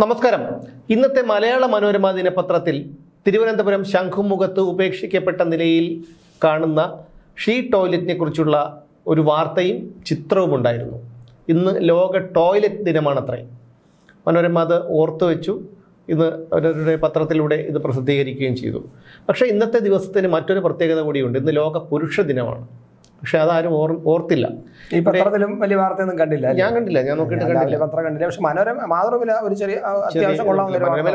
നമസ്കാരം. ഇന്നത്തെ മലയാള മനോരമ ദിനപത്രത്തിൽ തിരുവനന്തപുരം ശംഖുമുഖത്ത് ഉപേക്ഷിക്കപ്പെട്ട നിലയിൽ കാണുന്ന ഷീ ടോയ്ലറ്റിനെ കുറിച്ചുള്ള ഒരു വാർത്തയും ചിത്രവും ഉണ്ടായിരുന്നു. ഇന്ന് ലോക ടോയ്ലറ്റ് ദിനമാണത്രേ. മനോരമ അത് ഓർത്തു വെച്ചു. ഇന്ന് അവരുടെ പത്രത്തിലൂടെ ഇത് പ്രസിദ്ധീകരിക്കുകയും ചെയ്തു. പക്ഷേ ഇന്നത്തെ ദിവസത്തിന് മറ്റൊരു പ്രത്യേകത കൂടിയുണ്ട്. ഇന്ന് ലോക പുരുഷ ദിനമാണ്. പക്ഷെ അതാരും ഓർ ഓർത്തില്ല. ഈ പത്രത്തിലും വലിയ വാർത്തയൊന്നും കണ്ടില്ല ഞാൻ കണ്ടില്ല. ഞാൻ നോക്കിയിട്ട് കണ്ടില്ല. പത്രം കണ്ടില്ല. പക്ഷെ മനോരമ മാതൃമില്ല ഒരു ചെറിയ അത്യാവശ്യം കൊള്ളാം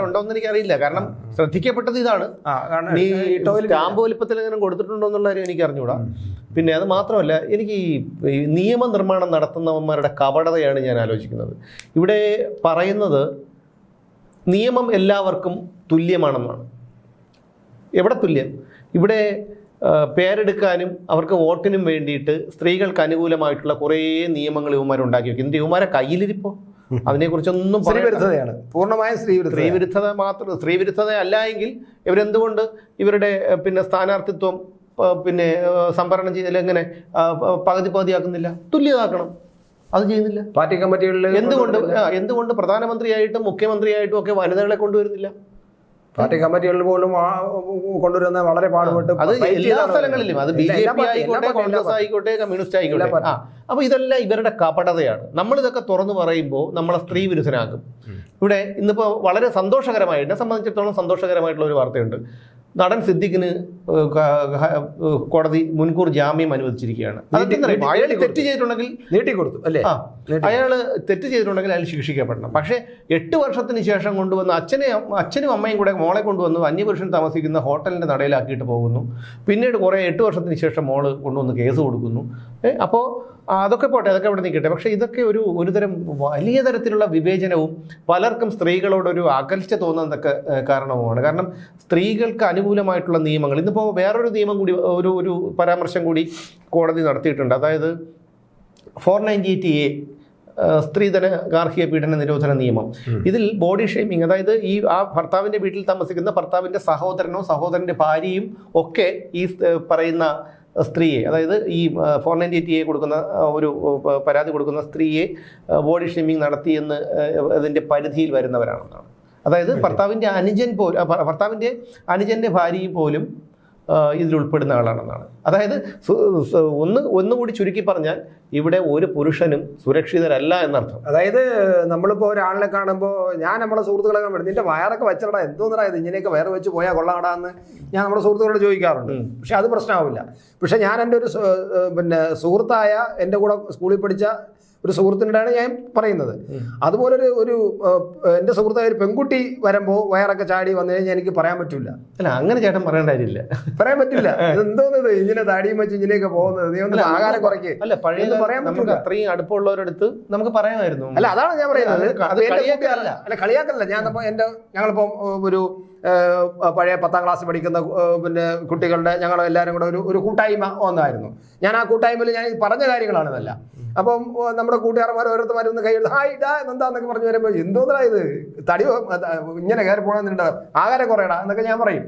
ഉണ്ടോന്ന് എനിക്കറിയില്ല. കാരണം ശ്രദ്ധിക്കപ്പെട്ടത് ഇതാണ്. ഈ സ്റ്റാമ്പ് വലിപ്പത്തിൽ എങ്ങനെ കൊടുത്തിട്ടുണ്ടോ എന്നുള്ള കാര്യം എനിക്ക് അറിഞ്ഞുകൂടാ പിന്നെ അത് മാത്രമല്ല എനിക്ക് ഈ നിയമനിർമ്മാണം നടത്തുന്നവന്മാരുടെ കപടതയാണ് ഞാൻ ആലോചിക്കുന്നത്. ഇവിടെ പറയുന്നത് നിയമം എല്ലാവർക്കും തുല്യമാണെന്നാണ്. എവിടെ തുല്യം? ഇവിടെ പേരെടുക്കാനും അവർക്ക് വോട്ടിനും വേണ്ടിയിട്ട് സ്ത്രീകൾക്ക് അനുകൂലമായിട്ടുള്ള കുറേ നിയമങ്ങൾ ഇവന്മാർ ഉണ്ടാക്കി വെക്കും. എന്നിട്ട് ഇവന്മാരെ കയ്യിലിരിപ്പോ? അതിനെക്കുറിച്ചൊന്നും കുറിച്ചൊന്നും സ്ത്രീവിരുദ്ധതയാണ്. പൂർണമായും സ്ത്രീവിരുദ്ധ സ്ത്രീവിരുദ്ധത മാത്രം സ്ത്രീവിരുദ്ധത അല്ല എങ്കിൽ ഇവരെന്തുകൊണ്ട് ഇവരുടെ പിന്നെ സ്ഥാനാർത്ഥിത്വം പിന്നെ സംഭരണം ചെയ്തതിൽ എങ്ങനെ പകുതി പകുതിയാക്കുന്നില്ല. തുല്യതാക്കണം. അത് ചെയ്യുന്നില്ല. പാർട്ടി കമ്മിറ്റികളിൽ എന്തുകൊണ്ട് എന്തുകൊണ്ട് പ്രധാനമന്ത്രിയായിട്ടും മുഖ്യമന്ത്രിയായിട്ടും ഒക്കെ വനിതകളെ കൊണ്ടുവരുന്നില്ല? പാർട്ടി കമ്മിറ്റികളിൽ പോലും കൊണ്ടുവരുന്ന വളരെ പാടുപെട്ട് അത് എല്ലാ സ്ഥലങ്ങളിലും അത് ബി ജെ പി ആയിക്കോട്ടെ കോൺഗ്രസ് ആയിക്കോട്ടെ കമ്മ്യൂണിസ്റ്റ് ആയിക്കോട്ടെ. ആ ഇതെല്ലാം ഇവരുടെ കപടതയാണ്. നമ്മളിതൊക്കെ തുറന്നു പറയുമ്പോൾ നമ്മളെ സ്ത്രീ വിരുദ്ധനാകും ഇവിടെ ഇന്നിപ്പോൾ വളരെ സന്തോഷകരമായി എന്നെ സംബന്ധിച്ചിടത്തോളം സന്തോഷകരമായിട്ടുള്ള ഒരു വാർത്തയുണ്ട്. നടൻ സിദ്ദിഖിന് കോടതി മുൻകൂർ ജാമ്യം അനുവദിച്ചിരിക്കുകയാണ്. അയാൾ തെറ്റ് ചെയ്തിട്ടുണ്ടെങ്കിൽ നീട്ടി കൊടുത്തു അല്ലേ? അയാൾ അയാൾ തെറ്റ് ചെയ്തിട്ടുണ്ടെങ്കിൽ അയാൾ ശിക്ഷിക്കപ്പെടണം. പക്ഷേ എട്ട് വർഷത്തിന് ശേഷം കൊണ്ടുവന്ന് അച്ഛനെ അച്ഛനും അമ്മയും കൂടെ മോളെ കൊണ്ടുവന്ന് അന്യപുരുഷൻ താമസിക്കുന്ന ഹോട്ടലിന്റെ നടയിലാക്കിയിട്ട് പോകുന്നു. പിന്നീട് കുറേ എട്ട് വർഷത്തിന് ശേഷം മോൾ കൊണ്ടുവന്ന് കേസ് കൊടുക്കുന്നു. അപ്പോൾ അതൊക്കെ പോട്ടെ അതൊക്കെ അവിടെ നിൽക്കട്ടെ. പക്ഷേ ഇതൊക്കെ ഒരു ഒരുതരം വലിയ തരത്തിലുള്ള വിവേചനവും പലർക്കും സ്ത്രീകളോടൊരു അകൽച്ച തോന്നുന്നതൊക്കെ കാരണവുമാണ്. കാരണം സ്ത്രീകൾക്ക് അനുകൂലമായിട്ടുള്ള നിയമങ്ങൾ ഇന്നിപ്പോൾ വേറൊരു നിയമം കൂടി ഒരു ഒരു പരാമർശം കൂടി കോടതി നടത്തിയിട്ടുണ്ട്. അതായത് ഫോർ നയന്റി എയ്റ്റ് എ സ്ത്രീധന ഗാർഹിക പീഡന നിരോധന നിയമം. ഇതിൽ ബോഡി ഷെയ്മിങ് അതായത് ഈ ആ ഭർത്താവിന്റെ വീട്ടിൽ താമസിക്കുന്ന ഭർത്താവിന്റെ സഹോദരനോ സഹോദരന്റെ ഭാര്യയും ഒക്കെ ഈ പറയുന്ന സ്ത്രീയെ അതായത് ഈ ഫോർ നയന്റി എയ്റ്റ് എ കൊടുക്കുന്ന ഒരു പരാതി കൊടുക്കുന്ന സ്ത്രീയെ ബോഡി ഷെയ്മിങ് നടത്തിയെന്ന് അതിന്റെ പരിധിയിൽ വരുന്നവരാണെന്നാണ്. അതായത് ഭർത്താവിന്റെ അനുജൻ പോലും ഭർത്താവിന്റെ അനുജന്റെ ഭാര്യയും പോലും ഉൾപ്പെടുന്ന ആളാണെന്നാണ്. അതായത് ഒന്ന് ഒന്നുകൂടി ചുരുക്കി പറഞ്ഞാൽ ഇവിടെ ഒരു പുരുഷനും സുരക്ഷിതരല്ല എന്നർത്ഥം. അതായത് നമ്മളിപ്പോ ഒരാളിനെ കാണുമ്പോൾ ഞാൻ നമ്മുടെ സുഹൃത്തുക്കളെ കാണുമ്പോൾ നിന്റെ വയറൊക്കെ വെച്ചടാ എന്തോന്നടാ ഇത്? ഇങ്ങനെയൊക്കെ വയറ് വെച്ച് പോയാൽ കൊള്ളാടാ എന്ന് ഞാൻ നമ്മുടെ സുഹൃത്തുക്കളോട് ചോദിക്കാറുണ്ട്. പക്ഷെ അത് പ്രശ്നമാവില്ല പക്ഷെ ഞാൻ എന്റെ ഒരു പിന്നെ സുഹൃത്തായ എന്റെ കൂടെ സ്കൂളിൽ പഠിച്ച ഒരു സുഹൃത്തിനോടാണ് ഞാൻ പറയുന്നത്. അതുപോലെ ഒരു ഒരു എന്റെ സുഹൃത്തായ ഒരു പെൺകുട്ടി വരുമ്പോൾ വയറൊക്കെ ചാടി വന്നു കഴിഞ്ഞാൽ എനിക്ക് പറയാൻ പറ്റില്ല അല്ല അങ്ങനെ ചേട്ടൻ പറയേണ്ട കാര്യമില്ല. പറയാൻ പറ്റില്ല എന്തോന്നത് ഇങ്ങനെ താടിയും വെച്ച് ഇങ്ങനെയൊക്കെ പോകുന്നത്. നീ ഒന്ന് ആകാരം കുറയ്ക്ക്. അല്ല പഴയ പറയാൻ നമുക്ക് പറ്റൂല. അത്രയും അടുപ്പമുള്ളവരടുത്ത് നമുക്ക് പറയാമായിരുന്നു അല്ല അതാണ് ഞാൻ പറയുന്നത്. അല്ല കളിയാക്കല്ല ഞാൻ അപ്പോൾ എന്റെ ഞങ്ങളിപ്പോൾ ഒരു പഴയ പത്താം ക്ലാസ് പഠിക്കുന്ന പിന്നെ കുട്ടികളുടെ ഞങ്ങൾ എല്ലാവരും കൂടെ ഒരു ഒരു കൂട്ടായ്മ ഒന്നായിരുന്നു. ഞാൻ ആ കൂട്ടായ്മയിൽ ഞാൻ പറഞ്ഞ കാര്യങ്ങളാണ് ഇതല്ല. അപ്പം നമ്മുടെ കൂട്ടുകാരന്മാർ ഓരോരുത്തർ ഒന്ന് കൈ എടുത്ത് ഹായ് ഇടാ എന്താന്നൊക്കെ പറഞ്ഞു വരുമ്പോൾ എന്തോന്നാ ഇത്? തടി ഇങ്ങനെ കയറി പോകണമെന്നുണ്ട് ആകാരം കുറയടാ എന്നൊക്കെ ഞാൻ പറയും.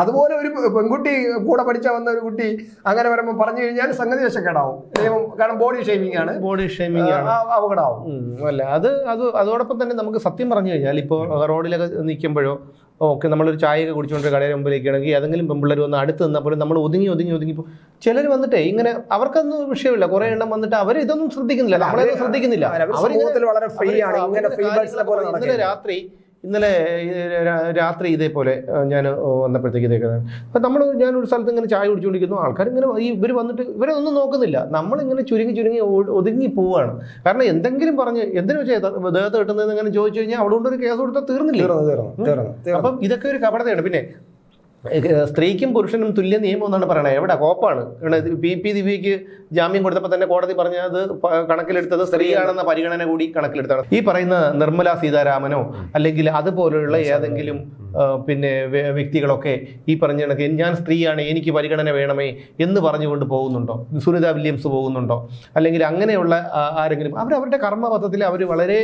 അതുപോലെ ഒരു പെൺകുട്ടി കൂടെ പഠിച്ച വന്ന ഒരു കുട്ടി അങ്ങനെ വരുമ്പോൾ പറഞ്ഞു കഴിഞ്ഞാൽ സംഗതി വശക്കേടാവും നിയമം കാരണം ബോഡി ഷേമിംഗ് ആണ്. ബോഡി ഷേമിംഗ് അപകടമാവും അല്ല അത് അത് അതോടൊപ്പം തന്നെ നമുക്ക് സത്യം പറഞ്ഞു കഴിഞ്ഞാൽ ഇപ്പോൾ റോഡിലൊക്കെ നിൽക്കുമ്പോഴോ ഓക്കെ നമ്മളൊരു ചായയൊക്കെ കുടിച്ചുകൊണ്ട് കടയുടെ മുമ്പിലേക്കാണെങ്കിൽ ഏതെങ്കിലും പെമ്പിള്ളേർ വന്ന് അടുത്ത് നിന്നാൽ പോലും നമ്മൾ ഒതുങ്ങി ഒതുങ്ങി ഒതുങ്ങി ചിലർ വന്നിട്ടേ ഇങ്ങനെ അവർക്കൊന്നും വിഷയമില്ല. കുറേ എണ്ണം വന്നിട്ട് അവർ ഇതൊന്നും ശ്രദ്ധിക്കുന്നില്ല. നമ്മളെ ശ്രദ്ധിക്കുന്നില്ല. അവർ വളരെ ഫ്രീ ആണ്. ഇന്നലെ രാത്രി ഇന്നലെ രാത്രി ഇതേപോലെ ഞാൻ വന്നപ്പോഴത്തേക്ക് ഇതേക്ക് അപ്പം നമ്മൾ ഞാൻ ഒരു സ്ഥലത്ത് ഇങ്ങനെ ചായ കുടിച്ചുകൊണ്ടിരിക്കുന്നു. ആൾക്കാർ ഇങ്ങനെ ഈ ഇവർ വന്നിട്ട് ഇവരെ ഒന്നും നോക്കുന്നില്ല. നമ്മളിങ്ങനെ ചുരുങ്ങി ചുരുങ്ങി ഒതുങ്ങി പോവുകയാണ് കാരണം എന്തെങ്കിലും പറഞ്ഞ് എന്തിനു വെച്ചാൽ ദേഹത്ത് കിട്ടുന്നതെന്ന് ഇങ്ങനെ ചോദിച്ചു കഴിഞ്ഞാൽ അവിടെ കൊണ്ടൊരു കേസ് കൊടുത്താൽ തീർന്നില്ല? തീർന്നു തീർന്നു തീർന്നു തീർന്നു. അപ്പം ഇതൊക്കെ ഒരു കപടതയാണ്. പിന്നെ സ്ത്രീക്കും പുരുഷനും തുല്യ നിയമം എന്നാണ് പറയണത്. എവിടെ? കോപ്പാണ്. പി പി ദിവ്യക്ക് ജാമ്യം കൊടുത്തപ്പോൾ തന്നെ കോടതി പറഞ്ഞത് കണക്കിലെടുത്തത് സ്ത്രീയാണെന്ന പരിഗണന കൂടി കണക്കിലെടുത്താണ്. ഈ പറയുന്ന നിർമ്മല സീതാരാമനോ അല്ലെങ്കിൽ അതുപോലെയുള്ള ഏതെങ്കിലും പിന്നെ വ്യക്തികളൊക്കെ ഈ പറഞ്ഞ കണക്ക് ഞാൻ സ്ത്രീയാണ് എനിക്ക് പരിഗണന വേണമേ എന്ന് പറഞ്ഞുകൊണ്ട് പോകുന്നുണ്ടോ? സുനിത വില്യംസ് പോകുന്നുണ്ടോ? അല്ലെങ്കിൽ അങ്ങനെയുള്ള ആരെങ്കിലും അവർ അവരുടെ കർമ്മപഥത്തിൽ അവർ വളരെ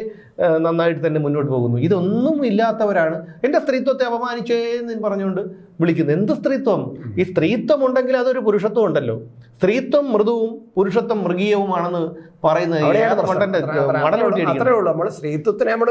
നന്നായിട്ട് തന്നെ മുന്നോട്ട് പോകുന്നു. ഇതൊന്നും ഇല്ലാത്തവരാണ് എന്റെ സ്ത്രീത്വത്തെ അപമാനിച്ചേ എന്ന് പറഞ്ഞുകൊണ്ട് വിളിക്കുന്നത്. എന്ത് സ്ത്രീത്വം? ഈ സ്ത്രീത്വം ഉണ്ടെങ്കിൽ അതൊരു പുരുഷത്വം ഉണ്ടല്ലോ. സ്ത്രീത്വം മൃദുവും പുരുഷത്വം മൃഗീയവുമാണെന്ന് പറയുന്നത് മടലോട്ടി അത്രേ ഉള്ളൂ. നമ്മൾ സ്ത്രീത്വത്തിനെ നമ്മൾ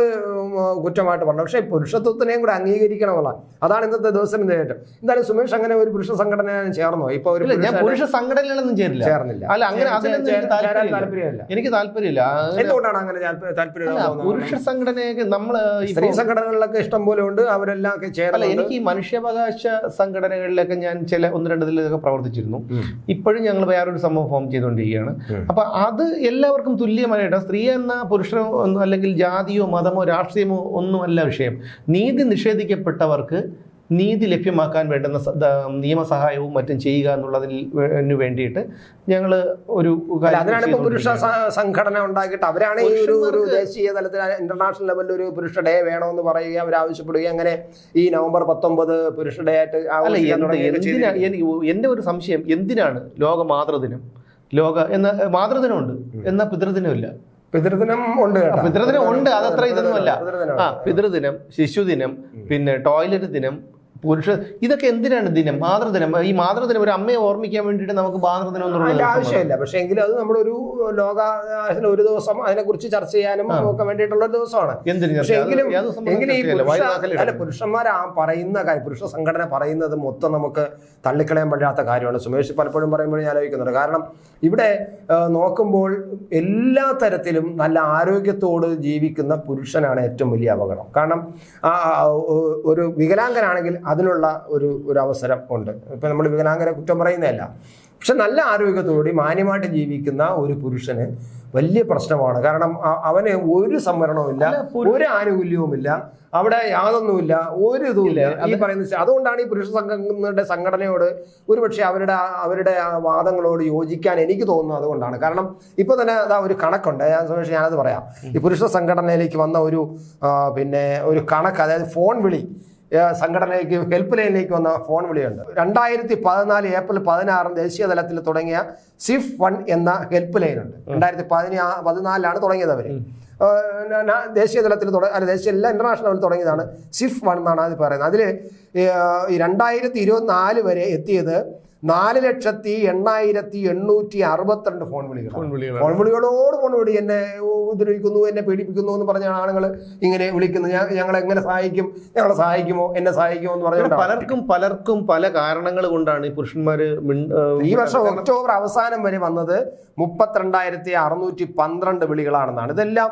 കുറ്റമായിട്ട് പറഞ്ഞു. പക്ഷേ പുരുഷത്വത്തിനെയും കൂടെ അംഗീകരിക്കണമല്ല. അതാണ് ഇന്നത്തെ ദിവസം നേരിട്ട് എന്തായാലും സുമേഷ് അങ്ങനെ ഒരു പുരുഷ സംഘടന ചേർന്നോ? ഇപ്പൊ ഒരു ഞാൻ പുരുഷ സംഘടനകളൊന്നും ചേരില്ല. ചേർന്നില്ല. അല്ല അങ്ങനെ എനിക്ക് താല്പര്യമില്ല. താല്പര്യമില്ല. എനിക്ക് താല്പര്യമില്ല. എന്തുകൊണ്ടാണ് അങ്ങനെ താല്പര്യം- പുരുഷ സംഘടനയൊക്കെ നമ്മൾ സ്ത്രീ സംഘടനകളിലൊക്കെ ഇഷ്ടം പോലെ ഉണ്ട് അവരെല്ലാം ഒക്കെ അല്ല എനിക്ക് ഈ മനുഷ്യാവകാശ സംഘടനകളിലൊക്കെ ഞാൻ ചില ഒന്ന് രണ്ട് ഇതിലൊക്കെ പ്രവർത്തിച്ചിരുന്നു. ഇപ്പോഴും ഞങ്ങൾ വേറൊരു സംഭവം ഫോം ചെയ്തുകൊണ്ടിരിക്കുകയാണ്. അപ്പൊ അത് എല്ലാവർക്കും തുല്യമായിട്ട് സ്ത്രീ എന്ന പുരുഷനോ അല്ലെങ്കിൽ ജാതിയോ മതമോ രാഷ്ട്രീയമോ ഒന്നുമല്ല വിഷയം. നീതി നിഷേധിക്കപ്പെട്ടവർക്ക് നീതി ലഭ്യമാക്കാൻ വേണ്ടുന്ന നിയമസഹായവും മറ്റും ചെയ്യുക എന്നുള്ളതിന് വേണ്ടിയിട്ട് ഞങ്ങൾ ഒരു അതിനാണ് ഇപ്പോൾ പുരുഷ സംഘടന ഉണ്ടാക്കിയിട്ട് അവരാണ് ഈ ഒരു ഒരു ദേശീയ തലത്തിൽ ഇന്റർനാഷണൽ ലെവലിൽ ഒരു പുരുഷ ഡേ വേണമെന്ന് പറയുകയും അവർ ആവശ്യപ്പെടുകയും അങ്ങനെ ഈ നവംബർ പത്തൊമ്പത് പുരുഷ ഡേ ആയിട്ട് എന്റെ ഒരു സംശയം എന്തിനാണ് ലോക മാതൃദിനം? ലോക എന്ന മാതൃദിനമുണ്ട് എന്ന പിതൃദിനമില്ല. പിതൃദിനം ഉണ്ട്. പിതൃദിനം ഉണ്ട്. അതത്ര ഇതൊന്നുമല്ല. ആ പിതൃദിനം ശിശുദിനം പിന്നെ ടോയ്ലറ്റ് ദിനം പുരുഷ ഇതൊക്കെ എന്തിനാണ് ദിനം? മാതൃദിനം. ഈ മാതൃദിനം ഒരു അമ്മയെ ഓർമ്മിക്കാൻ വേണ്ടിയിട്ട് നമുക്ക് മാതൃദിനം എന്നുള്ള ആവശ്യമില്ല. പക്ഷെ എങ്കിലും അത് നമ്മുടെ ഒരു ലോക ഒരു ദിവസം അതിനെക്കുറിച്ച് ചർച്ച ചെയ്യാനും ഒക്കെ വേണ്ടിയിട്ടുള്ള ഒരു ദിവസമാണ്? എങ്കിലും എങ്കിലും ഈ. അല്ല പുരുഷന്മാർ ആ പറയുന്ന കാര്യം പുരുഷ സംഘടന പറയുന്നത് മൊത്തം നമുക്ക് തള്ളിക്കളയാൻ പറ്റാത്ത കാര്യമാണ്. സുമേഷ് പലപ്പോഴും പറയുമ്പോഴും ഞാൻ ആലോചിക്കുന്നുണ്ട്. കാരണം ഇവിടെ നോക്കുമ്പോൾ എല്ലാ തരത്തിലും നല്ല ആരോഗ്യത്തോട് ജീവിക്കുന്ന പുരുഷനാണ് ഏറ്റവും വലിയ അപകടം. കാരണം ഒരു വികലാംഗനാണെങ്കിൽ അതിനുള്ള ഒരു ഒരു അവസരം ഉണ്ട്. ഇപ്പം നമ്മൾ വികലാംഗരെ കുറ്റം പറയുന്നതല്ല. പക്ഷെ നല്ല ആരോഗ്യത്തോടുകൂടി മാന്യമായിട്ട് ജീവിക്കുന്ന ഒരു പുരുഷന് വലിയ പ്രശ്നമാണ്. കാരണം അവന് ഒരു സംവരണവുമില്ല ഒരു ആനുകൂല്യവുമില്ല അവിടെ യാതൊന്നുമില്ല ഒരു ഇതുമില്ല. ഈ പറയുന്ന അതുകൊണ്ടാണ് ഈ പുരുഷ സംഘങ്ങളുടെ സംഘടനയോട് ഒരുപക്ഷെ അവരുടെ അവരുടെ വാദങ്ങളോട് യോജിക്കാൻ എനിക്ക് തോന്നുന്നത് അതുകൊണ്ടാണ്. കാരണം ഇപ്പൊ തന്നെ അതാ ഒരു കണക്കുണ്ട്. ഞാൻ സുമേഷ് ഞാനത് പറയാം. ഈ പുരുഷ സംഘടനയിലേക്ക് വന്ന ഒരു പിന്നെ ഒരു കണക്ക് അതായത് ഫോൺ വിളി സംഘടനയിലേക്ക് ഹെൽപ്പ് ലൈനിലേക്ക് വന്ന ഫോൺ വിളിയുണ്ട്. രണ്ടായിരത്തി പതിനാല് ഏപ്രിൽ പതിനാറിന് ദേശീയ തലത്തിൽ തുടങ്ങിയ സിഫ് വൺ എന്ന ഹെൽപ്പ് ലൈൻ ഉണ്ട്. രണ്ടായിരത്തി പതിനാ പതിനാലിലാണ് തുടങ്ങിയത് അവർ ദേശീയ തലത്തിൽ അല്ല ദേശീയ എല്ലാ ഇന്റർനാഷണൽ തുടങ്ങിയതാണ്. സിഫ് വൺ എന്നാണ് അത് പറയുന്നത്. അതിൽ രണ്ടായിരത്തി ഇരുപത്തിനാല് വരെ എത്തിയത് നാല് ലക്ഷത്തി എണ്ണായിരത്തി എണ്ണൂറ്റി അറുപത്തിരണ്ട് ഫോൺ വിളികൾ ഫോൺ വിളികളോട് ഫോൺ വിളി എന്നെ ഉപദ്രവിക്കുന്നു എന്നെ പീഡിപ്പിക്കുന്നു എന്ന് പറഞ്ഞാണ് ആളുകൾ ഇങ്ങനെ വിളിക്കുന്നത്. ഞാൻ ഞങ്ങൾ എങ്ങനെ സഹായിക്കും? ഞങ്ങളെ സഹായിക്കുമോ? എന്നെ സഹായിക്കുമോ എന്ന് പറഞ്ഞാൽ പലർക്കും പലർക്കും പല കാരണങ്ങൾ കൊണ്ടാണ് ഈ പുരുഷന്മാർ ഈ വർഷം ഒക്ടോബർ അവസാനം വരെ വന്നത് മുപ്പത്തിരണ്ടായിരത്തി അറുന്നൂറ്റി പന്ത്രണ്ട് വിളികളാണെന്നാണ്. ഇതെല്ലാം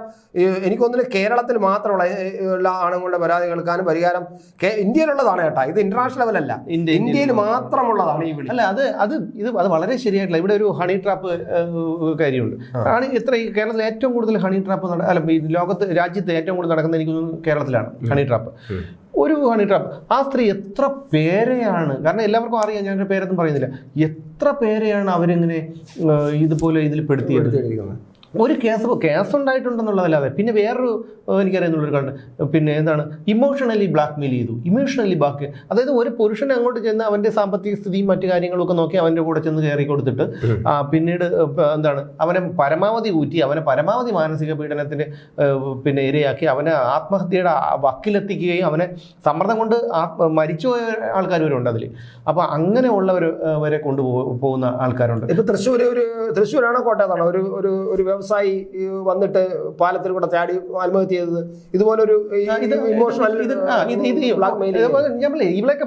എനിക്കൊന്നും കേരളത്തിൽ മാത്രമുള്ള ആളുകളുടെ ഉള്ള ആണുങ്ങളുടെ പരാതി കേൾക്കാനും പരിഹാരം ഇന്ത്യയിലുള്ളതാണ് കേട്ടോ. ഇത് ഇന്റർനാഷണൽ ലെവലല്ല ഇന്ത്യ- ഇന്ത്യയിൽ മാത്രമുള്ളതാണ് ഈ വിളി. അല്ല അത് അത് ഇത് അത് വളരെ ശരിയായിട്ടില്ല. ഇവിടെ ഒരു ഹണി ട്രാപ്പ് കാര്യമുണ്ട്. ഹണി ഇത്ര കേരളത്തിൽ ഏറ്റവും കൂടുതൽ ഹണി ട്രാപ്പ് നട അല്ല ലോകത്ത് രാജ്യത്ത് ഏറ്റവും കൂടുതൽ നടക്കുന്ന എനിക്ക് തോന്നുന്നു കേരളത്തിലാണ് ഹണി ട്രാപ്പ് ഒരു ഹണി ട്രാപ്പ് ആ സ്ത്രീ എത്ര പേരെയാണ് കാരണം എല്ലാവർക്കും അറിയാം ഞാൻ പേരൊന്നും പറയുന്നില്ല. എത്ര പേരെയാണ് അവരിങ്ങനെ ഇതുപോലെ ഇതിൽ പെടുത്തിയത്. ഒരു കേസ് കേസ് ഉണ്ടായിട്ടുണ്ടെന്നുള്ളതല്ലാതെ പിന്നെ വേറൊരു എനിക്കറിയുന്നുള്ളൊരു കണ്ട് പിന്നെ എന്താണ് ഇമോഷണലി ബ്ലാക്ക് മെയിൽ ചെയ്തു. ഇമോഷണലി ബാക്ക് അതായത് ഒരു പുരുഷൻ അങ്ങോട്ട് ചെന്ന് അവന്റെ സാമ്പത്തിക സ്ഥിതിയും മറ്റു കാര്യങ്ങളൊക്കെ നോക്കി അവന്റെ കൂടെ ചെന്ന് കയറി കൊടുത്തിട്ട് പിന്നീട് എന്താണ് അവനെ പരമാവധി ഊറ്റി അവനെ പരമാവധി മാനസിക പീഡനത്തിന് പിന്നെ ഇരയാക്കി അവനെ ആത്മഹത്യയുടെ വക്കിലെത്തിക്കുകയും അവനെ സമ്മർദ്ദം കൊണ്ട് മരിച്ചുപോയ ആൾക്കാർ വരെ ഉണ്ട് അതിൽ അപ്പോൾ അങ്ങനെയുള്ളവർ വരെ കൊണ്ടുപോകുന്ന ആൾക്കാരുണ്ട്. ഇപ്പോൾ തൃശ്ശൂർ ഒരു തൃശ്ശൂരാണോ കോട്ടയത്താണോ? ഒരു ഒരു ഒരു വ്യവസായി വന്നിട്ട് പാലത്തിൽ കൂടെ ചാടി ആത്മഹത്യ ചെയ്തത്. ഇതുപോലെ ഒരു എന്താണ് ഇത് ഇമോഷണൽ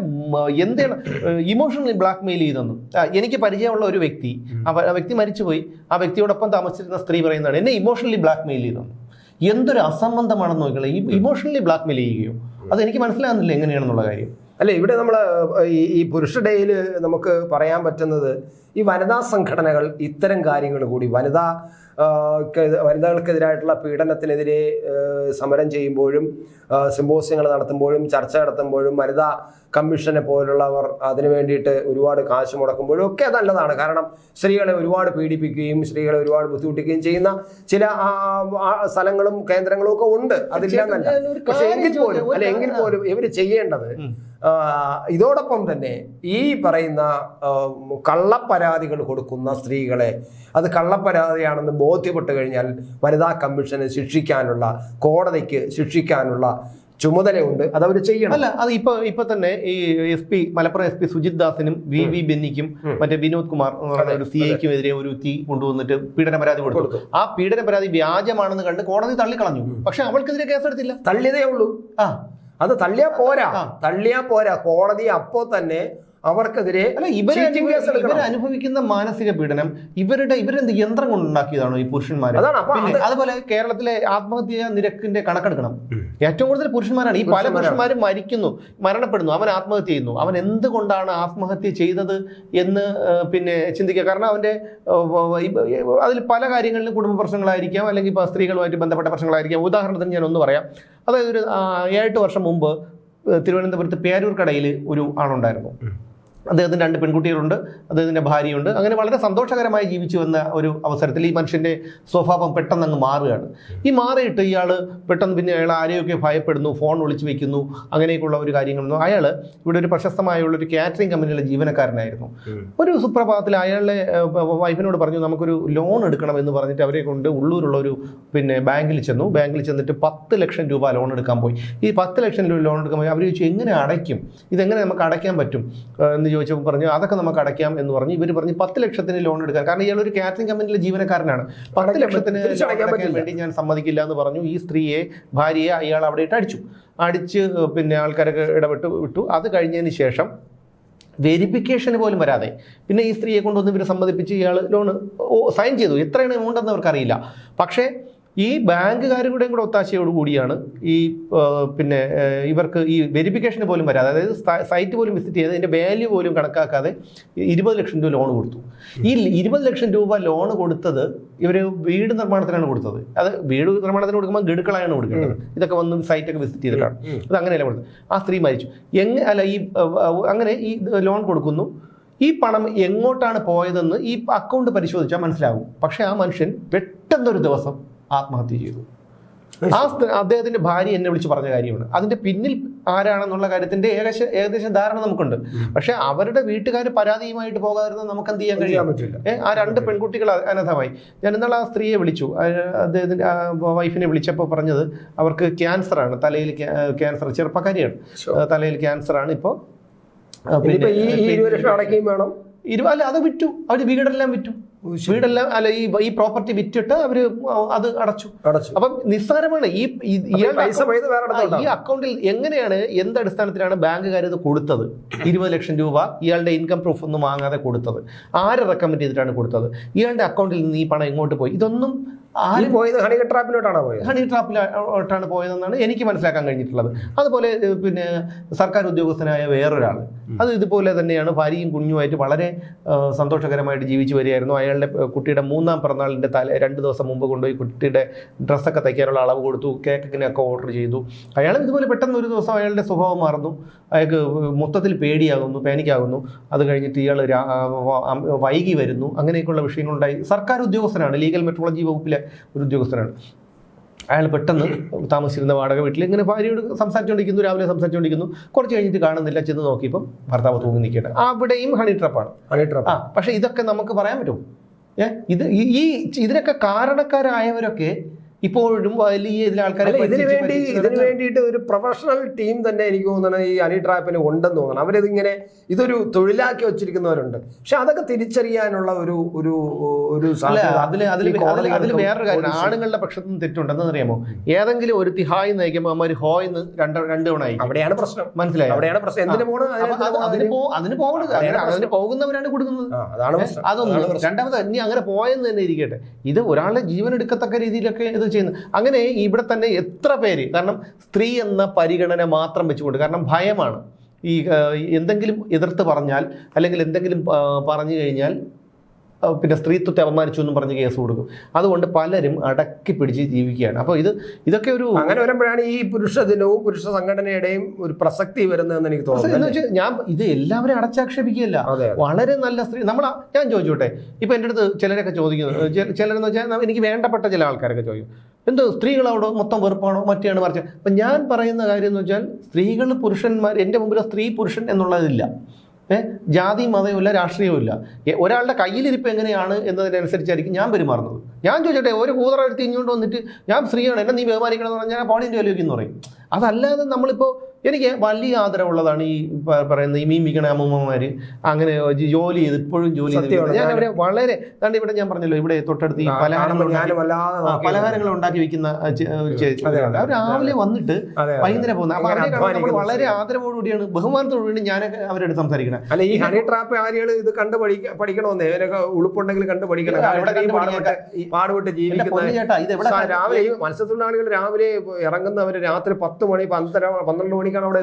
മ- എന്താണ് ഇമോഷണലി ബ്ലാക്ക് മെയിൽ ചെയ്തെന്നു എനിക്ക് പരിചയമുള്ള ഒരു വ്യക്തി. ആ വ്യക്തി മരിച്ചുപോയി. ആ വ്യക്തിയോടൊപ്പം താമസിച്ചിരുന്ന സ്ത്രീ പറയുന്നതാണ് എന്നെ ഇമോഷണലി ബ്ലാക്ക് മെയിൽ ചെയ്തെന്നു. എന്തൊരു അസംബന്ധമാണെന്ന് നോക്കിയാൽ ഇമോഷണലി ബ്ലാക്ക് മെയിൽ ചെയ്യുകയോ? അത് എനിക്ക് മനസ്സിലാകുന്നില്ല എങ്ങനെയാണെന്നുള്ള കാര്യം. അല്ല? ഇവിടെ നമ്മൾ ഈ പുരുഷ ഡേയിൽ നമുക്ക് പറയാൻ പറ്റുന്നത് ഈ വനിതാ സംഘടനകൾ ഇത്തരം കാര്യങ്ങൾ കൂടി വനിതാ വനിതകൾക്കെതിരായിട്ടുള്ള പീഡനത്തിനെതിരെ സമരം ചെയ്യുമ്പോഴും സിമ്പോസിയങ്ങൾ നടത്തുമ്പോഴും ചർച്ച നടത്തുമ്പോഴും വനിതാ കമ്മീഷനെ പോലുള്ളവർ അതിനു വേണ്ടിയിട്ട് ഒരുപാട് കാശ് മുടക്കുമ്പോഴും ഒക്കെ നല്ലതാണ്. കാരണം സ്ത്രീകളെ ഒരുപാട് പീഡിപ്പിക്കുകയും സ്ത്രീകളെ ഒരുപാട് ബുദ്ധിമുട്ടിക്കുകയും ചെയ്യുന്ന ചില സ്ഥലങ്ങളും കേന്ദ്രങ്ങളും ഒക്കെ ഉണ്ട്. അതില്ല പക്ഷെ എങ്കിൽ പോലും അല്ലെങ്കിൽ അല്ല എങ്കിൽ പോലും ഇവർ ചെയ്യേണ്ടത് ഇതോടൊപ്പം തന്നെ ഈ പറയുന്ന കള്ളപ്പരാതികൾ കൊടുക്കുന്ന സ്ത്രീകളെ അത് കള്ളപ്പരാതിയാണെന്ന് ബോധ്യപ്പെട്ട് കഴിഞ്ഞാൽ വനിതാ കമ്മീഷനെ ശിക്ഷിക്കാനുള്ള കോടതിക്ക് ശിക്ഷിക്കാനുള്ള ചുമതലയുണ്ട്. അത് അവർ ചെയ്യണം. അല്ല അത് ഇപ്പൊ ഇപ്പൊ തന്നെ ഈ S P Malappuram S P Sujith ദാസിനും V V ബെന്നിക്കും മറ്റേ വിനോദ് കുമാർ ഒരു സി ഐക്കും എതിരെ ഒരു തീ കൊണ്ടുവന്നിട്ട് പീഡന പരാതി കൊടുത്തു. ആ പീഡന പരാതി വ്യാജമാണെന്ന് കണ്ട് കോടതി തള്ളിക്കളഞ്ഞു. പക്ഷെ അവൾക്കെതിരെ കേസെടുത്തില്ല. തള്ളിയതേ ഉള്ളൂ. ആ. അത് തള്ളിയാ പോരാ. തള്ളിയാ പോരാ കോടതി അപ്പോ തന്നെ അവർക്കെതിരെ അനുഭവിക്കുന്ന മാനസിക പീഡനം ഇവരുടെ ഇവരെന്ത് യന്ത്രം കൊണ്ടുണ്ടാക്കിയതാണോ ഈ പുരുഷന്മാർ അതുപോലെ കേരളത്തിലെ ആത്മഹത്യ നിരക്കിന്റെ കണക്കെടുക്കണം. ഏറ്റവും കൂടുതൽ പുരുഷന്മാരാണ്. ഈ പല പുരുഷന്മാരും മരിക്കുന്നു മരണപ്പെടുന്നു. അവൻ ആത്മഹത്യ ചെയ്യുന്നു. അവൻ എന്തുകൊണ്ടാണ് ആത്മഹത്യ ചെയ്തത് എന്ന് പിന്നെ ചിന്തിക്കുക. കാരണം അവന്റെ അതിൽ പല കാര്യങ്ങളിലും കുടുംബ പ്രശ്നങ്ങളായിരിക്കാം അല്ലെങ്കിൽ ഇപ്പോൾ സ്ത്രീകളുമായിട്ട് ബന്ധപ്പെട്ട പ്രശ്നങ്ങളായിരിക്കാം. ഉദാഹരണത്തിന് ഞാൻ ഒന്ന് പറയാം. അതായത് ഒരു ഏഴെട്ട് വർഷം മുമ്പ് തിരുവനന്തപുരത്ത് പേരൂർ കടയിൽ ഒരു ആണുണ്ടായിരുന്നു അദ്ദേഹത്തിന് രണ്ട് പെൺകുട്ടികളുണ്ട് അദ്ദേഹത്തിന്റെ ഭാര്യയുണ്ട്. അങ്ങനെ വളരെ സന്തോഷകരമായി ജീവിച്ചു വന്ന ഒരു അവസരത്തിൽ ഈ മനുഷ്യന്റെ സ്വഭാവം പെട്ടെന്ന് അങ്ങ് മാറുകയാണ്. ഈ മാറിയിട്ട് ഇയാൾ പെട്ടെന്ന് പിന്നെ അയാൾ ആരെയൊക്കെ ഭയപ്പെടുന്നു ഫോൺ വിളിച്ച് വെക്കുന്നു അങ്ങനെയൊക്കെയുള്ള ഒരു കാര്യങ്ങളൊന്നും. അയാൾ ഇവിടെ ഒരു പ്രശസ്തമായുള്ള ഒരു കാറ്ററിംഗ് കമ്പനിയിലെ ജീവനക്കാരനായിരുന്നു. ഒരു സുപ്രഭാതത്തിൽ അയാളുടെ വൈഫിനോട് പറഞ്ഞു നമുക്കൊരു ലോൺ എടുക്കണം എന്ന് പറഞ്ഞിട്ട് അവരെ കൊണ്ട് ഉള്ളൂരുള്ള ഒരു പിന്നെ ബാങ്കിൽ ചെന്നു. ബാങ്കിൽ ചെന്നിട്ട് പത്ത് ലക്ഷം രൂപ ലോൺ എടുക്കാൻ പോയി. ഈ പത്ത് ലക്ഷം രൂപ ലോൺ എടുക്കാൻ പോയി. അവർ ചോദിച്ചു എങ്ങനെ അടയ്ക്കും? ഇതെങ്ങനെ നമുക്ക് അടയ്ക്കാൻ പറ്റും? എന്ന് ചോദിച്ചപ്പോൾ പറഞ്ഞു അതൊക്കെ നമുക്ക് അടയ്ക്കാം എന്ന് പറഞ്ഞു. ഇവർ പറഞ്ഞു പത്ത് ലക്ഷത്തിന് ലോൺ എടുക്കാൻ. കാരണം ഇയാൾ ഒരു കാറ്ററിംഗ് കമ്പനിയിലെ ജീവനക്കാരനാണ്. പത്ത് ലക്ഷത്തിന് അടയ്ക്കാൻ വേണ്ടി ഞാൻ സമ്മതിക്കില്ല എന്ന് പറഞ്ഞു. ഈ സ്ത്രീയെ ഭാര്യയെ അയാൾ അവിടെ ഇട്ട് അടിച്ചു. അടിച്ച് പിന്നെ ആൾക്കാരൊക്കെ ഇടപെട്ട് വിട്ടു. അത് കഴിഞ്ഞതിന് ശേഷം വെരിഫിക്കേഷന് പോലും വരാതെ പിന്നെ ഈ സ്ത്രീയെ കൊണ്ടുവന്ന് ഇവർ സമ്മതിപ്പിച്ച് ഇയാൾ ലോൺ സൈൻ ചെയ്തു. എത്രയാണ് എമൗണ്ട് എന്ന് അവർക്കറിയില്ല. പക്ഷേ ഈ ബാങ്കുകാരുടെയും കൂടെ ഒത്താശയോട് കൂടിയാണ് ഈ പിന്നെ ഇവർക്ക് ഈ വെരിഫിക്കേഷന് പോലും വരാതെ അതായത് സൈറ്റ് പോലും വിസിറ്റ് ചെയ്ത് ഇതിന്റെ വാല്യൂ പോലും കണക്കാക്കാതെ ഇരുപത് ലക്ഷം രൂപ ലോൺ കൊടുത്തു. ഈ ഇരുപത് ലക്ഷം രൂപ ലോൺ കൊടുത്തത് ഇവർ വീട് നിർമ്മാണത്തിനാണ് കൊടുത്തത്. അത് വീട് നിർമ്മാണത്തിന് കൊടുക്കുമ്പോൾ ഗഡുക്കളായാണ് കൊടുക്കേണ്ടത്. ഇതൊക്കെ വന്ന് സൈറ്റൊക്കെ വിസിറ്റ് ചെയ്തിട്ടാണ്. അത് അങ്ങനെയല്ല കൊടുത്തത്. ആ സ്ത്രീ മരിച്ചു. എങ്ങനെ അല്ല ഈ അങ്ങനെ ഈ ലോൺ കൊടുക്കുന്നു. ഈ പണം എങ്ങോട്ടാണ് പോയതെന്ന് ഈ അക്കൗണ്ട് പരിശോധിച്ചാൽ മനസ്സിലാകും. പക്ഷേ ആ മനുഷ്യൻ പെട്ടെന്നൊരു ദിവസം ആത്മഹത്യ ചെയ്തു. ആ അദ്ദേഹത്തിന്റെ ഭാര്യ എന്നെ വിളിച്ച് പറഞ്ഞ കാര്യമാണ്. അതിന്റെ പിന്നിൽ ആരാണെന്നുള്ള കാര്യത്തിന്റെ ഏകദേശം ഏകദേശം ധാരണ നമുക്കുണ്ട്. പക്ഷെ അവരുടെ വീട്ടുകാർ പരാതിയുമായിട്ട് പോകാതിരുന്ന നമുക്ക് എന്ത് ചെയ്യാൻ കഴിയാൻ കഴിയും പറ്റില്ല. ആ രണ്ട് പെൺകുട്ടികൾ അനഥമായി ഞാൻ ഇന്നാൾ ആ സ്ത്രീയെ വിളിച്ചു. അദ്ദേഹത്തിന്റെ വൈഫിനെ വിളിച്ചപ്പോൾ പറഞ്ഞത് അവർക്ക് ക്യാൻസർ ആണ് തലയിൽ ക്യാൻസർ ചെറുപ്പക്കാരിയാണ്. തലയിൽ ക്യാൻസർ ആണ് ഇപ്പോൾ ഈ ഈ ഇരുപത് ലക്ഷം അടയ്ക്കുകയും വേണം. ഇരുപത് അല്ല അത് വിറ്റു. അവർ വീടെല്ലാം വിറ്റു. വീടെല്ലാം അല്ല ഈ ഈ പ്രോപ്പർട്ടി വിറ്റിട്ട് അവർ അത് അടച്ചു. അടച്ചു. അപ്പം നിസ്സാരമാണ്. ഈ ഈ- അക്കൗണ്ടിൽ എങ്ങനെയാണ് എന്ത് അടിസ്ഥാനത്തിലാണ് ബാങ്കുകാർ ഇത് കൊടുത്തത്? ഇരുപത് ലക്ഷം രൂപ ഇയാളുടെ ഇൻകം പ്രൂഫ് ഒന്നും വാങ്ങാതെ കൊടുത്തത്. ആര് റെക്കമെൻഡ് ചെയ്തിട്ടാണ് കൊടുത്തത്? ഇയാളുടെ അക്കൗണ്ടിൽ നിന്ന് ഈ പണം എങ്ങോട്ട് പോയി? ഇതൊന്നും ആരും പോയത് ഹണി ട്രാപ്പിലോട്ടാണ് പോയത്? ഹണി ട്രാപ്പിലോട്ടാണ് പോയതെന്നാണ് എനിക്ക് മനസ്സിലാക്കാൻ കഴിഞ്ഞിട്ടുള്ളത്. അതുപോലെ പിന്നെ സർക്കാർ ഉദ്യോഗസ്ഥനായ വേറൊരാൾ. അത് ഇതുപോലെ തന്നെയാണ് ഭാര്യയും കുഞ്ഞുമായിട്ട് വളരെ സന്തോഷകരമായിട്ട് ജീവിച്ചു വരികയായിരുന്നു. അയാളുടെ കുട്ടിയുടെ മൂന്നാം പിറന്നാളിന്റെ തല രണ്ട് ദിവസം മുമ്പ് കൊണ്ടുപോയി കുട്ടിയുടെ ഡ്രസ്സൊക്കെ തയ്ക്കാനുള്ള അളവ് കൊടുത്തു കേക്കിനൊക്കെ ഓർഡർ ചെയ്തു. അയാൾ ഇതുപോലെ പെട്ടെന്ന് ഒരു ദിവസം അയാളുടെ സ്വഭാവം മാറുന്നു. അയാൾക്ക് മൊത്തത്തിൽ പേടിയാകുന്നു പാനിക്കാകുന്നു. അത് കഴിഞ്ഞിട്ട് ഇയാൾ വൈകി വരുന്നു. അങ്ങനെയൊക്കെയുള്ള വിഷയങ്ങളുണ്ടായി. സർക്കാർ ഉദ്യോഗസ്ഥനാണ് ലീഗൽ മെട്രോളജി വകുപ്പിലെ ഒരു ഉദ്യോഗസ്ഥനാണ്. അയാൾ പെട്ടെന്ന് താമസിച്ചിരുന്ന വാടക വീട്ടിൽ ഇങ്ങനെ ഭാര്യയോട് സംസാരിച്ചുകൊണ്ടിരിക്കുന്നു രാവിലെ സംസാരിച്ചുകൊണ്ടിരിക്കുന്നു കുറച്ച് കഴിഞ്ഞിട്ട് കാണുന്നില്ല ചെന്ന് നോക്കിയപ്പം ഭർത്താവ് തൂങ്ങി നിൽക്കുകയാണ്. അവിടെയും ഹണി ട്രപ്പാണ് ഹണി ട്രപ്പ് ആ പക്ഷേ ഇതൊക്കെ നമുക്ക് പറയാൻ പറ്റും. ഏ ഇത് ഈ ഇതിനൊക്കെ കാരണക്കാരായവരൊക്കെ ഇപ്പോഴും വലിയ ഇതിൽ ആൾക്കാരെ ഇതിന് വേണ്ടി ഇതിന് വേണ്ടിയിട്ട് ഒരു പ്രൊഫഷണൽ ടീം തന്നെ എനിക്ക് തോന്നുന്നത് ഈ അനി ട്രാപ്പിന് ഉണ്ടെന്ന് തോന്നണം അവരിതിങ്ങനെ ഇതൊരു തൊഴിലാക്കി വെച്ചിരിക്കുന്നവരുണ്ട്. പക്ഷെ അതൊക്കെ തിരിച്ചറിയാനുള്ള ഒരു ഒരു ഒരു അതിൽ അതിൽ അതിൽ വേറൊരു കാര്യം. ആണുങ്ങളുടെ പക്ഷത്തും തെറ്റുണ്ടെന്ന് അറിയാമോ ഏതെങ്കിലും ഒരു തിഹായ് നയിക്കുമ്പോൾ അമ്മ ഒരു ഹോ എന്ന് രണ്ട് രണ്ട് തവണ അവിടെയാണ് പ്രശ്നം. മനസ്സിലായി? അവിടെയാണ് പ്രശ്നം. എന്തിനു പോകണം? അതിന് അതിന് പോകണത് അതിന് പോകുന്നവരാണ് കൊടുക്കുന്നത്. അതാണ് അതൊന്നും രണ്ടാമത് ഇനി അങ്ങനെ പോയെന്ന് തന്നെ ഇരിക്കട്ടെ. ഇത് ഒരാളുടെ ജീവൻ എടുക്കത്തക്ക രീതിയിലൊക്കെ ഇത് ചെയ്യുന്നു. അങ്ങനെ ഇവിടെ തന്നെ എത്ര പേര്? കാരണം സ്ത്രീ എന്ന പരിഗണന മാത്രം വെച്ചുകൊണ്ട് കാരണം ഭയമാണ്. ഈ എന്തെങ്കിലും എതിർത്ത് പറഞ്ഞാൽ അല്ലെങ്കിൽ എന്തെങ്കിലും പറഞ്ഞു കഴിഞ്ഞാൽ പിന്നെ സ്ത്രീത്വത്തെ അപമാനിച്ചു എന്നും പറഞ്ഞ് കേസ് കൊടുക്കും. അതുകൊണ്ട് പലരും അടക്കി പിടിച്ച് ജീവിക്കുകയാണ്. അപ്പോൾ ഇത് ഇതൊക്കെ ഒരു അങ്ങനെ വരുമ്പോഴാണ് ഈ പുരുഷ ദിനവും പുരുഷ സംഘടനയുടെയും ഒരു പ്രസക്തി വരുന്നതെന്ന് എനിക്ക് വെച്ചാൽ ഞാൻ ഇത് എല്ലാവരും അടച്ചാക്ഷേപിക്കുകയല്ല. വളരെ നല്ല സ്ത്രീ നമ്മൾ ഞാൻ ചോദിച്ചോട്ടെ ഇപ്പം എന്റെ അടുത്ത് ചിലരൊക്കെ ചോദിക്കുന്നത് ചിലരെന്ന് വെച്ചാൽ എനിക്ക് വേണ്ടപ്പെട്ട ചില ആൾക്കാരൊക്കെ ചോദിക്കും എന്തോ സ്ത്രീകളോട് മൊത്തം വെറുപ്പാണോ മറ്റെയാണ് മറിച്ച്? അപ്പം ഞാൻ പറയുന്ന കാര്യം എന്ന് വെച്ചാൽ സ്ത്രീകൾ പുരുഷന്മാർ എന്റെ മുമ്പിൽ സ്ത്രീ പുരുഷൻ എന്നുള്ളതില്ല. ജാതി മതവുമില്ല രാഷ്ട്രീയവും ഇല്ല ഒരാളുടെ കയ്യിലിരിപ്പ് എങ്ങനെയാണ് എന്നതിനനുസരിച്ചായിരിക്കും ഞാൻ പെരുമാറുന്നത്. ഞാൻ ചോദിച്ചോട്ടെ ഒരു കൂതറ എടുത്ത് ഇങ്ങോട്ട് വന്നിട്ട് ഞാൻ സ്ത്രീയാണ് എന്നെ നീ ബഹുമാനിക്കണം എന്ന് പറഞ്ഞാൽ ഞാൻ പോളിന്റെ വിലയ്ക്കെന്ന് പറയും. അതല്ലാതെ നമ്മളിപ്പോൾ എനിക്ക് വലിയ ആദരവുള്ളതാണ് ഈ പറയുന്ന ഈ മീമിക്കണ അമ്മൂമ്മമാർ അങ്ങനെ ജോലി ചെയ്ത് ഇപ്പോഴും ജോലി ചെയ്ത് ഞാൻ അവരെ വളരെ കണ്ട് ഇവിടെ ഞാൻ പറഞ്ഞല്ലോ ഇവിടെ തൊട്ടടുത്ത് ഈ പലഹാരങ്ങൾ. പലഹാരങ്ങൾ ഉണ്ടാക്കി വെക്കുന്ന. അവർ രാവിലെ വന്നിട്ട്. വൈകുന്നേരം പോകുന്നത്. അപ്പൊ അവരെ വളരെ ആദരവോടുകൂടിയാണ് ബഹുമാനത്തോടുകൂടി ഞാൻ അവരോട് സംസാരിക്കണം. അല്ല ഈ ഹണി ട്രാപ്പ് ആര്യകൾ ഇത് കണ്ട് പഠിക്ക പഠിക്കണമെന്നേ? ഇവരൊക്കെ ഉളുപ്പുണ്ടെങ്കിൽ കണ്ട് പഠിക്കണം. പാടുപെട്ട് ജീവിക്കുന്ന രാവിലെ മത്സ്യത്തൊഴിലാളികൾ രാവിലെ ഇറങ്ങുന്നവർ രാത്രി പത്ത് മണി പന്തര പന്ത്രണ്ട് മണിക്കാണ് അവിടെ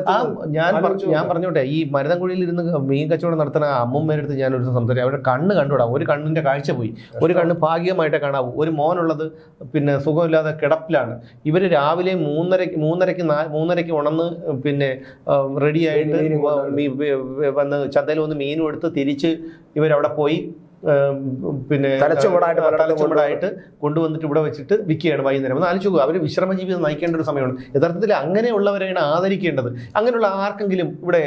ഞാൻ പറഞ്ഞു ഞാൻ പറഞ്ഞോട്ടെ ഈ മരുതൻകുഴിയിൽ ഇരുന്ന് മീൻ കച്ചവടം നടത്തുന്ന ആ അടുത്ത് ഞാൻ ഒരു സംസാരിച്ചു. അവരുടെ കണ്ണ് കണ്ടുവിടാം ഒരു കണ്ണിന്റെ കാഴ്ച പോയി. ഒരു കണ്ണ് ഭാഗികമായിട്ടേ കാണാവൂ. ഒരു മോനുള്ളത് പിന്നെ സുഖമില്ലാതെ കിടപ്പിലാണ്. ഇവർ രാവിലെ മൂന്നരക്ക് മൂന്നരക്ക് മൂന്നരക്ക് ഉണന്ന് പിന്നെ റെഡിയായിട്ട് വന്ന് ചന്തയിൽ വന്ന് മീനും എടുത്ത് തിരിച്ച് ഇവരവിടെ പോയി പിന്നെ തലച്ചുമടായിട്ട് പലയിടത്തും കൊണ്ടുവന്നിട്ട് ഇവിടെ വെച്ചിട്ട് വിൽക്കുകയാണ് വൈകുന്നേരം. ഒന്ന് ആലോചിച്ച് നോക്കുക അവർ വിശ്രമജീവിതം നയിക്കേണ്ട ഒരു സമയമാണ്. യഥാർത്ഥത്തിൽ അങ്ങനെയുള്ളവരെയാണ് ആദരിക്കേണ്ടത്. അങ്ങനെയുള്ള ആർക്കെങ്കിലും ഇവിടെ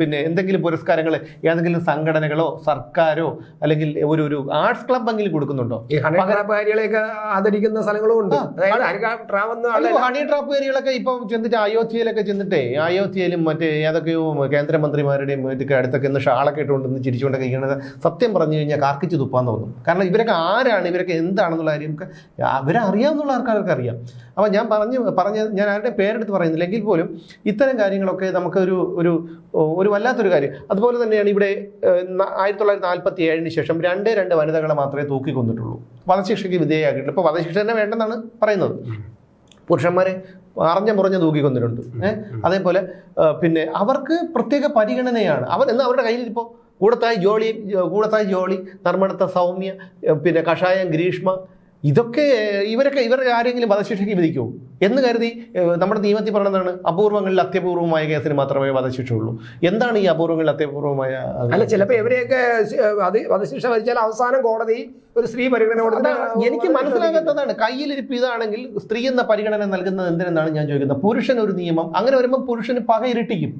പിന്നെ എന്തെങ്കിലും പുരസ്കാരങ്ങൾ ഏതെങ്കിലും സംഘടനകളോ സർക്കാരോ അല്ലെങ്കിൽ ഒരു ഒരു ആർട്സ് ക്ലബ് എങ്കിലും കൊടുക്കുന്നുണ്ടോ? ഈ ഹണി ട്രാപ്പ് ആദരിക്കുന്ന സ്ഥലങ്ങളും ഉണ്ട്. ഹണി ട്രാപ്പ് ഇപ്പൊ ചെന്നിട്ട് അയോധ്യയിലൊക്കെ ചെന്നിട്ടേ അയോധ്യയിലും മറ്റേ ഏതൊക്കെയോ കേന്ദ്രമന്ത്രിമാരുടെയും ഇതൊക്കെ അടുത്തൊക്കെ ഇന്ന് ഷാളൊക്കെ ഇട്ടുകൊണ്ട് ചിരിച്ചുകൊണ്ടൊക്കെ ഇരിക്കുന്നത് സത്യം പറഞ്ഞു കഴിഞ്ഞാൽ കാർക്കിച്ച് തുപ്പാൻ തോന്നും. കാരണം ഇവരൊക്കെ ആരാണ്? ഇവരൊക്കെ എന്താണെന്നുള്ള കാര്യം അവരെ അറിയാവുന്ന ആൾക്കാർക്ക് അറിയാം. അപ്പോൾ ഞാൻ പറഞ്ഞ് പറഞ്ഞ ഞാൻ ആരുടെ പേരെടുത്ത് പറയുന്നില്ല. എങ്കിൽ പോലും ഇത്തരം കാര്യങ്ങളൊക്കെ നമുക്കൊരു ഒരു ഒരു വല്ലാത്തൊരു കാര്യം. അതുപോലെ തന്നെയാണ് ഇവിടെ ആയിരത്തി തൊള്ളായിരത്തി നാൽപ്പത്തി ഏഴിന് ശേഷം രണ്ടേ രണ്ട് വനിതകളെ മാത്രമേ തൂക്കിക്കൊന്നിട്ടുള്ളൂ വധശിക്ഷയ്ക്ക് വിധേയമാക്കിയിട്ടുള്ളൂ ഇപ്പോൾ വധശിക്ഷ തന്നെ വേണ്ടെന്നാണ് പറയുന്നത്. പുരുഷന്മാരെ അറിഞ്ഞ മുറഞ്ഞ തൂക്കിക്കൊന്നിട്ടുണ്ട് ഏഹ് അതേപോലെ പിന്നെ അവർക്ക് പ്രത്യേക പരിഗണനയാണ്. അവർ എന്നാൽ അവരുടെ കയ്യിൽ ഇപ്പോൾ കൂടത്തായി ജോളി കൂടത്തായി ജോളി നിർമ്മണത്തെ സൗമ്യ പിന്നെ കഷായം ഗ്രീഷ്മ ഇതൊക്കെ ഇവരൊക്കെ ഇവരുടെ ആരെങ്കിലും വധശിക്ഷയ്ക്ക് വിധിക്കുമോ എന്ന് കരുതി നമ്മുടെ നിയമത്തിൽ പറയുന്നതാണ് അപൂർവങ്ങളിൽ അത്യപൂർവമായ കേസിന് മാത്രമേ വധശിക്ഷ ഉള്ളൂ എന്താണ് ഈ അപൂർവങ്ങളിൽ അത്യപൂർവമായ അല്ല ചിലപ്പോൾ ഇവരെയൊക്കെ അത് വധശിക്ഷ വരിച്ചാൽ അവസാനം കോടതി ഒരു സ്ത്രീ പരിഗണന എനിക്ക് മനസ്സിലാകാത്തതാണ്. കയ്യിലിരിപ്പ് ഇതാണെങ്കിൽ സ്ത്രീ എന്ന പരിഗണന നൽകുന്നത് എന്തിനെന്നാണ് ഞാൻ ചോദിക്കുന്നത്? പുരുഷൻ ഒരു നിയമം അങ്ങനെ വരുമ്പോൾ പുരുഷന് പക ഇരട്ടിക്കും.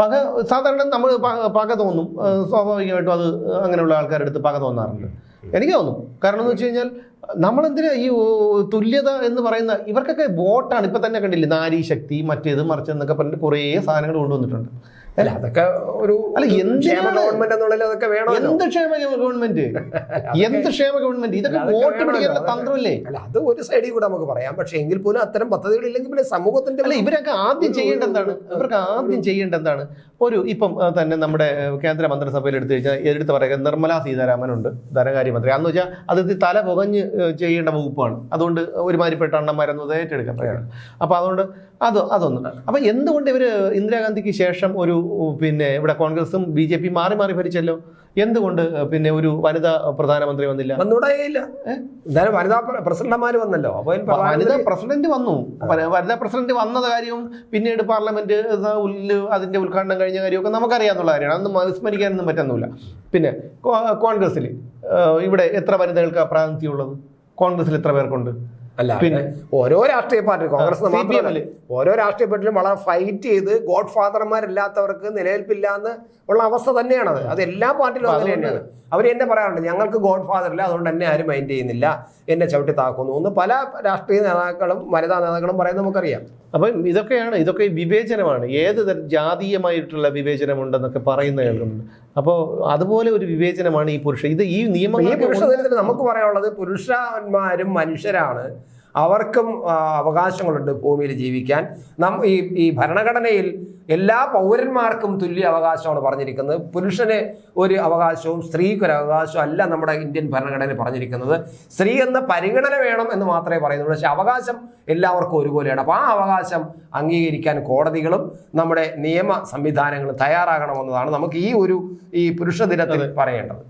പക സാധാരണ നമ്മൾ പക തോന്നും. സ്വാഭാവികമായിട്ടും അത് അങ്ങനെയുള്ള ആൾക്കാരുടെ അടുത്ത് പക തോന്നാറുണ്ട്. എനിക്ക് തോന്നും. കാരണം എന്ന് വെച്ച് കഴിഞ്ഞാൽ നമ്മളെന്തിനാ ഈ തുല്യത എന്ന് പറയുന്ന ഇവർക്കൊക്കെ വോട്ടാണ് ഇപ്പം തന്നെ കണ്ടില്ലേ നാരി ശക്തി മറ്റേത് മറിച്ചെന്നൊക്കെ പറഞ്ഞിട്ട് കുറേ സാധനങ്ങൾ കൊണ്ടുവന്നിട്ടുണ്ട്. അല്ല അതൊക്കെ ഒരു അല്ല, എന്ത് ഗവൺമെന്റ് എന്നുള്ളതിൽ അതൊക്കെ വേണമല്ലോ. എന്ത് ക്ഷേമ ഗവൺമെന്റ് എന്ത് ക്ഷേമ ഗവൺമെന്റ് ഇതൊക്കെ വോട്ട്. പിടിക്കാനുള്ള തന്ത്രമല്ലേ? അല്ല അത് ഒരു സൈഡിൽ കൂടെ നമുക്ക് പറയാം. പക്ഷെ എങ്കിൽ പോലും അത്തരം പദ്ധതികൾ ഇല്ലെങ്കിൽ പിന്നെ സമൂഹത്തിന്റെ അല്ല ഇവരൊക്കെ ആദ്യം ചെയ്യേണ്ട എന്താണ്? ഇവർക്ക് ആദ്യം ചെയ്യേണ്ട എന്താണ്? ഒരു ഇപ്പം തന്നെ നമ്മുടെ കേന്ദ്ര മന്ത്രിസഭയിൽ എടുത്തു കഴിഞ്ഞാൽ എടുത്ത് പറയുക നിർമ്മലാ സീതാരാമനുണ്ട് ധനകാര്യമന്ത്രി. അന്ന് വെച്ചാൽ അത് തല പുകഞ്ഞ് ചെയ്യേണ്ട വകുപ്പാണ്. അതുകൊണ്ട് ഒരുമാതിരിപ്പെട്ട അണ്ണന്മാരൊന്നും ഏറ്റെടുക്കാൻ പറ്റില്ല. അപ്പോൾ അതുകൊണ്ട് അത് അതൊന്നും. അപ്പം എന്തുകൊണ്ട് ഇവർ ഇന്ദിരാഗാന്ധിക്ക് ശേഷം ഒരു പിന്നെ ഇവിടെ കോൺഗ്രസും ബി ജെ പി മാറി മാറി ഭരിച്ചല്ലോ. എന്തുകൊണ്ട് പിന്നെ ഒരു വനിതാ പ്രധാനമന്ത്രി വന്നില്ല? വന്നുകൂടായില്ല എന്തായാലും വനിതാ പ്ര- പ്രസിഡന്റുമാര് വന്നല്ലോ. അപ്പൊ വനിതാ പ്രസിഡന്റ് വന്നു. വനിതാ പ്രസിഡന്റ് വന്നത് കാര്യവും പിന്നീട് പാർലമെന്റ് അതിന്റെ ഉദ്ഘാടനം കഴിഞ്ഞ കാര്യമൊക്കെ നമുക്കറിയാവുന്ന കാര്യമാണ്. അതൊന്നും വിസ്മരിക്കാനൊന്നും പറ്റുന്നില്ല. പിന്നെ കോൺഗ്രസിൽ ഇവിടെ എത്ര വനിതകൾക്ക് പ്രാതിനിധ്യമുള്ളത്? കോൺഗ്രസിൽ എത്ര പേർക്കുണ്ട്? അല്ല പിന്നെ- ഓരോ രാഷ്ട്രീയ പാർട്ടി കോൺഗ്രസ് മാത്രമല്ല. ഓരോ രാഷ്ട്രീയ പാർട്ടിയിലും വളരെ ഫൈറ്റ് ചെയ്ത് ഗോഡ് ഫാദർമാരില്ലാത്തവർക്ക് നിലനിൽപ്പില്ല എന്ന് ഉള്ള അവസ്ഥ തന്നെയാണ് അത് എല്ലാ പാർട്ടിയിലും അങ്ങനെ തന്നെയാണ് അവർ എന്നെ പറയാറുണ്ട് ഞങ്ങൾക്ക് ഗോഡ് ഫാദർ ഇല്ല അതുകൊണ്ട് തന്നെ ആരും മൈൻഡ് ചെയ്യുന്നില്ല. എന്നെ ചവിട്ടി താക്കുന്നു. എന്ന് പല രാഷ്ട്രീയ നേതാക്കളും വനിതാ നേതാക്കളും പറയുന്നത് നമുക്കറിയാം. അപ്പം ഇതൊക്കെയാണ് ഇതൊക്കെ വിവേചനമാണ്. ഏത് ജാതീയമായിട്ടുള്ള വിവേചനമുണ്ടെന്നൊക്കെ പറയുന്ന കേൾക്കുന്നുണ്ട്. അപ്പോൾ അതുപോലെ ഒരു വിവേചനമാണ് ഈ പുരുഷ. ഇത് ഈ നിയമം ഈ നിയമങ്ങൾ പുരുഷ ദിനത്തിൽ നമുക്ക് പറയാനുള്ളത് പുരുഷന്മാരും മനുഷ്യരാണ്. അവർക്കും അവകാശങ്ങളുണ്ട് ഭൂമിയിൽ ജീവിക്കാൻ. നം ഈ ഈ ഭരണഘടനയിൽ എല്ലാ പൗരന്മാർക്കും തുല്യ അവകാശമാണ് പറഞ്ഞിരിക്കുന്നത്. പുരുഷന് ഒരു അവകാശവും സ്ത്രീക്ക് ഒരു അവകാശവും അല്ല നമ്മുടെ ഇന്ത്യൻ ഭരണഘടന പറഞ്ഞിരിക്കുന്നത്. സ്ത്രീ എന്ന പരിഗണന വേണം എന്ന് മാത്രമേ പറയുന്നുള്ളൂ. പക്ഷെ അവകാശം എല്ലാവർക്കും ഒരുപോലെയാണ്. അപ്പോൾ ആ അവകാശം അംഗീകരിക്കാൻ കോടതികളും നമ്മുടെ നിയമ സംവിധാനങ്ങളും തയ്യാറാകണമെന്നതാണ് നമുക്ക് ഈ ഒരു ഈ പുരുഷ ദിനത്തിൽ പറയേണ്ടത്.